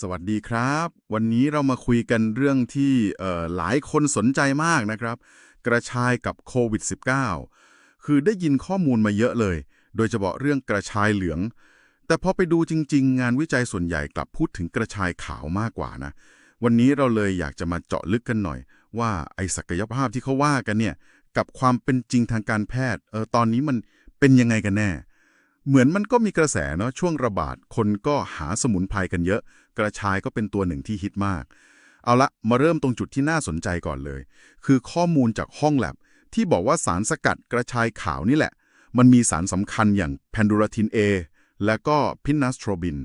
สวัสดีครับ วันนี้เรามาคุยกันเรื่องที่หลายคนสนใจมากนะครับ กระชายกับโควิด -19 คือได้ยินข้อมูลมาเยอะเลย โดยเฉพาะเรื่องกระชายเหลือง แต่พอไปดูจริง ๆ งานวิจัยส่วนใหญ่กลับพูดถึงกระชายขาวมากกว่านะ วันนี้เราเลยอยากจะมาเจาะลึกกันหน่อย ว่าไอ้ศักยภาพที่เขาว่ากันเนี่ยกับความเป็นจริงทางการแพทย์เออตอนนี้มันเป็นยังไงกันแน่ เหมือนมันก็มีกระแสเนาะช่วงระบาดคนก็หาสมุนไพรกันเยอะ กระชายก็เป็นตัวหนึ่งที่ฮิตมาก เอาละมาเริ่มตรงจุดที่น่าสนใจก่อนเลย คือข้อมูลจากห้องแลบที่บอกว่าสารสกัดกระชายขาวนี่แหละ มันมีสารสำคัญอย่างแพนดูราทิน A และก็พินัสโทรบิน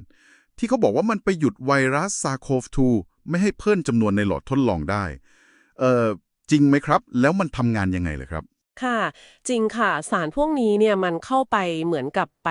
ที่เขาบอกว่ามันไปหยุดไวรัสซาโคฟ2ไม่ให้เพิ่มจำนวนในหลอดทดลองได้ เอ่อจริงไหมครับ แล้วมันทำงานยังไงเลยครับ ค่ะ จริงค่ะ สารพวกนี้เนี่ยมันเข้าไปเหมือนกับไป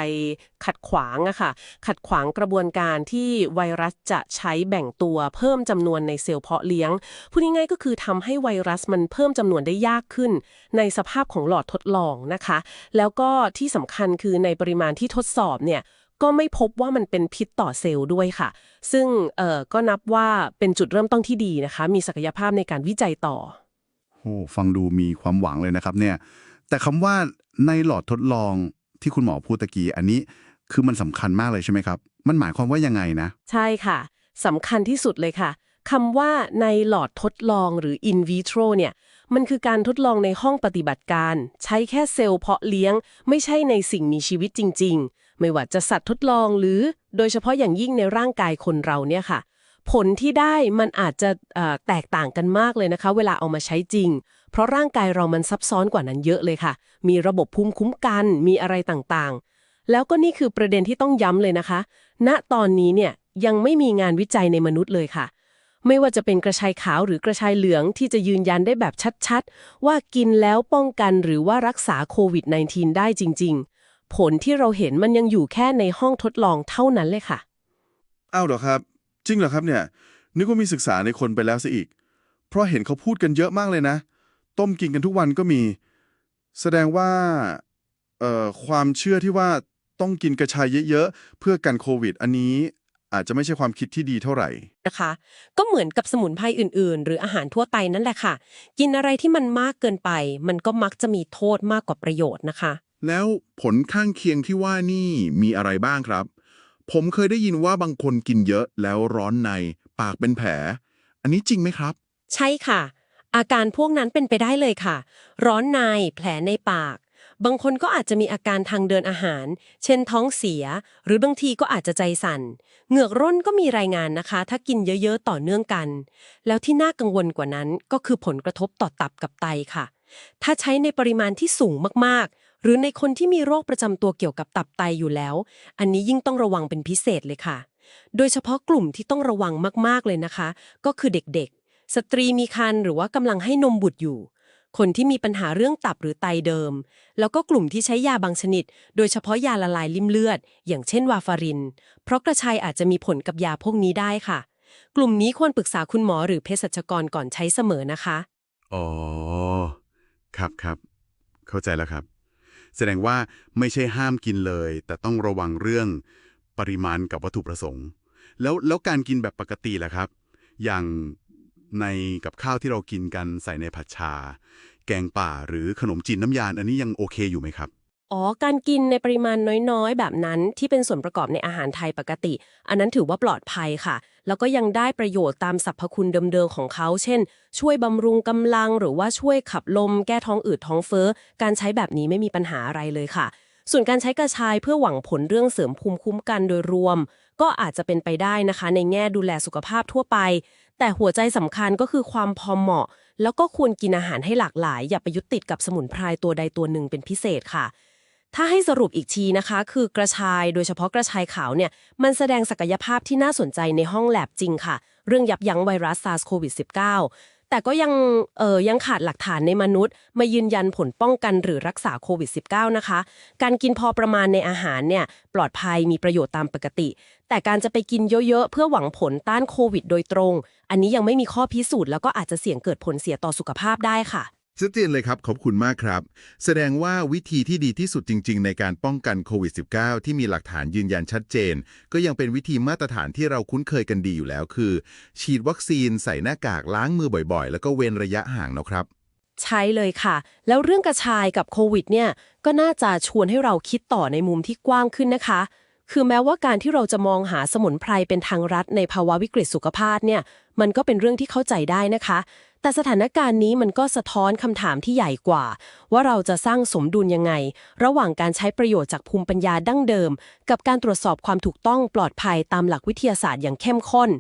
ขัดขวางอะค่ะ ขัดขวางกระบวนการที่ไวรัสจะใช้แบ่งตัวเพิ่มจำนวนในเซลล์เพาะเลี้ยงพูดง่ายๆก็คือทำให้ไวรัสมันเพิ่มจำนวนได้ยากขึ้น ในสภาพของหลอดทดลองนะคะ แล้วก็ที่สำคัญคือในปริมาณที่ทดสอบเนี่ยก็ไม่พบว่ามันเป็นพิษต่อเซลล์ด้วยค่ะ ซึ่งเออก็นับว่าเป็นจุดเริ่มต้นที่ดีนะคะ มีศักยภาพในการวิจัยต่อ โอ้ฟังดูมีความหวังเลยนะครับเนี่ย แต่คำว่าในหลอดทดลองที่คุณหมอพูดตะกี้อันนี้คือมันสำคัญมากเลยใช่ไหมครับ มันหมายความว่ายังไงนะ ใช่ค่ะสำคัญที่สุดเลยค่ะคำว่าในหลอดทดลองหรือ in vitro เนี่ย มันคือการทดลองในห้องปฏิบัติการ ใช้แค่เซลล์เพาะเลี้ยง ไม่ใช่ในสิ่งมีชีวิตจริง ๆ ไม่ว่าจะสัตว์ทดลองหรือโดยเฉพาะอย่างยิ่งในร่างกายคนเราเนี่ยค่ะ ผลที่ได้มันอาจจะแตกต่างกันมากเลยนะคะ เวลาเอามาใช้จริง เพราะร่างกายเรามันซับซ้อนกว่านั้นเยอะเลยค่ะ มีระบบภูมิคุ้มกัน มีอะไรต่างๆ แล้วก็นี่คือประเด็นที่ต้องย้ำเลยนะคะ ณตอนนี้เนี่ยยังไม่มีงานวิจัยในมนุษย์เลยค่ะ ไม่ว่าจะเป็นกระชายขาวหรือกระชายเหลืองที่จะยืนยันได้แบบชัดๆ ว่ากินแล้วป้องกันหรือว่ารักษาโควิด -19 ได้จริง ๆ ผลที่เราเห็นมันยังอยู่แค่ในห้องทดลองเท่านั้นเลยค่ะ อ้าวเหรอครับ จริงเหรอครับเนี่ยนึกว่ามีศึกษาในคนไปแล้วซะอีก เพราะเห็นเขาพูดกันเยอะมากเลยนะ ต้มกินกันทุกวันก็มี แสดงว่าเอ่อความเชื่อที่ว่าต้องกินกระชายเยอะๆ เพื่อกันโควิด อันนี้อาจจะไม่ใช่ความคิดที่ดีเท่าไหร่ นะคะ ก็เหมือนกับสมุนไพรอื่น ๆ หรืออาหารทั่วไปนั่นแหละค่ะ กินอะไรที่มันมากเกินไป มันก็มักจะมีโทษมากกว่าประโยชน์นะคะ แล้วผลข้างเคียงที่ว่านี่มีอะไรบ้างครับ ผมเคยได้ยินว่าบางคนกินเยอะแล้วร้อนใน ปากเป็นแผล อันนี้จริงไหมครับ ใช่ค่ะ อาการพวกนั้นเป็นไปได้เลยค่ะ ร้อนใน แผลในปาก บางคนก็อาจจะมีอาการทางเดินอาหาร เช่นท้องเสีย หรือบางทีก็อาจจะใจสั่น เหงือกร่นก็มีรายงานนะคะ ถ้ากินเยอะๆต่อเนื่องกัน แล้วที่น่ากังวลกว่านั้นก็คือผลกระทบต่อตับกับไตค่ะ ถ้าใช้ในปริมาณที่สูงมากๆ หรือในคนที่มีโรคประจำตัวเกี่ยวกับตับไตอยู่แล้ว อันนี้ยิ่งต้องระวังเป็นพิเศษเลยค่ะ โดยเฉพาะกลุ่มที่ต้องระวังมากๆเลยนะคะ ก็คือเด็กๆ สตรีมีครรภ์หรือว่ากำลังให้นมบุตรอยู่ คนที่มีปัญหาเรื่องตับหรือไตเดิม แล้วก็กลุ่มที่ใช้ยาบางชนิด โดยเฉพาะยาละลายริ่มเลือด อย่างเช่นวาฟาริน เพราะกระชายอาจจะมีผลกับยาพวกนี้ได้ค่ะ กลุ่มนี้ควรปรึกษาคุณหมอหรือเภสัชกรก่อนใช้เสมอนะคะอ๋อ ครับครับ เข้าใจแล้วครับ แสดงว่าไม่ใช่ห้ามกินเลย แต่ต้องระวังเรื่องปริมาณกับวัตถุประสงค์ แล้วแล้วการกินแบบปกติล่ะครับ อย่างในกับข้าวที่เรากินกันใส่ในผัดชา แกงป่าหรือขนมจีนน้ำยาอันนี้ยังโอเคอยู่ไหมครับ อ๋อ การกินในปริมาณน้อยๆ แบบนั้นที่เป็นส่วนประกอบในอาหารไทยปกติ อันนั้นถือว่าปลอดภัยค่ะ แล้วก็ยังได้ประโยชน์ตามสรรพคุณเดิมๆของเขา เช่น ช่วยบำรุงกำลัง หรือว่าช่วยขับลม แก้ท้องอืดท้องเฟ้อ การใช้แบบนี้ไม่มีปัญหาอะไรเลยค่ะ ส่วนการใช้กระชายเพื่อหวังผลเรื่องเสริมภูมิคุ้มกันโดยรวม ก็อาจจะเป็นไปได้นะคะ ในแง่ดูแลสุขภาพทั่วไป แต่หัวใจสำคัญก็คือความพอเหมาะ แล้วก็ควรกินอาหารให้หลากหลาย อย่าไปยึดติดกับสมุนไพรตัวใดตัวหนึ่งเป็นพิเศษค่ะ ถ้าให้สรุปอีกทีนะคะ คือกระชายโดยเฉพาะกระชายขาวเนี่ยมันแสดงศักยภาพที่น่าสนใจในห้องแลบจริงค่ะ เรื่องยับยั้งไวรัสซาร์สโควิด -19 แต่ก็ยังเอ่อยังขาดหลักฐานในมนุษย์ มายืนยันผลป้องกันหรือรักษาโควิด -19 นะคะ การกินพอประมาณในอาหารเนี่ยปลอดภัยมีประโยชน์ตามปกติ แต่การจะไปกินเยอะๆ เพื่อหวังผลต้านโควิด โดยตรง อันนี้ยังไม่มีข้อพิสูจน์แล้วก็อาจจะเสี่ยงเกิดผลเสียต่อสุขภาพได้ค่ะ ชัดเจนเลยครับ ขอบคุณมากครับ แสดงว่าวิธีที่ดีที่สุดจริง ๆ ในการป้องกันโควิด -19 ที่มีหลักฐานยืนยันชัดเจน ก็ยังเป็นวิธีมาตรฐานที่เราคุ้นเคยกันดีอยู่แล้ว คือ ฉีดวัคซีนใส่หน้ากากล้างมือบ่อยๆ แล้วก็เว้นระยะห่างนะครับ ใช่เลยค่ะ แล้วเรื่องกระชายกับโควิดเนี่ยก็น่าจะชวนให้เราคิดต่อในมุมที่กว้างขึ้นนะคะ คือแม้ว่าการที่เราจะมองหาสมุนไพรเป็นทางรัฐในภาวะวิกฤตสุขภาพเนี่ย มันก็เป็นเรื่องที่เข้าใจได้นะคะ แต่สถานการณ์นี้มันก็สะท้อนคำถามที่ใหญ่กว่า ว่าเราจะสร้างสมดุลยังไง ระหว่างการใช้ประโยชน์จากภูมิปัญญาดั้งเดิม กับการตรวจสอบความถูกต้องปลอดภัยตามหลักวิทยาศาสตร์อย่างเข้มข้น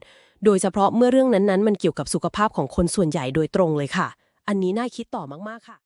โดยเฉพาะเมื่อเรื่องนั้นๆ มันเกี่ยวกับสุขภาพของคนส่วนใหญ่โดยตรงเลยค่ะ อันนี้น่าคิดต่อมากๆค่ะ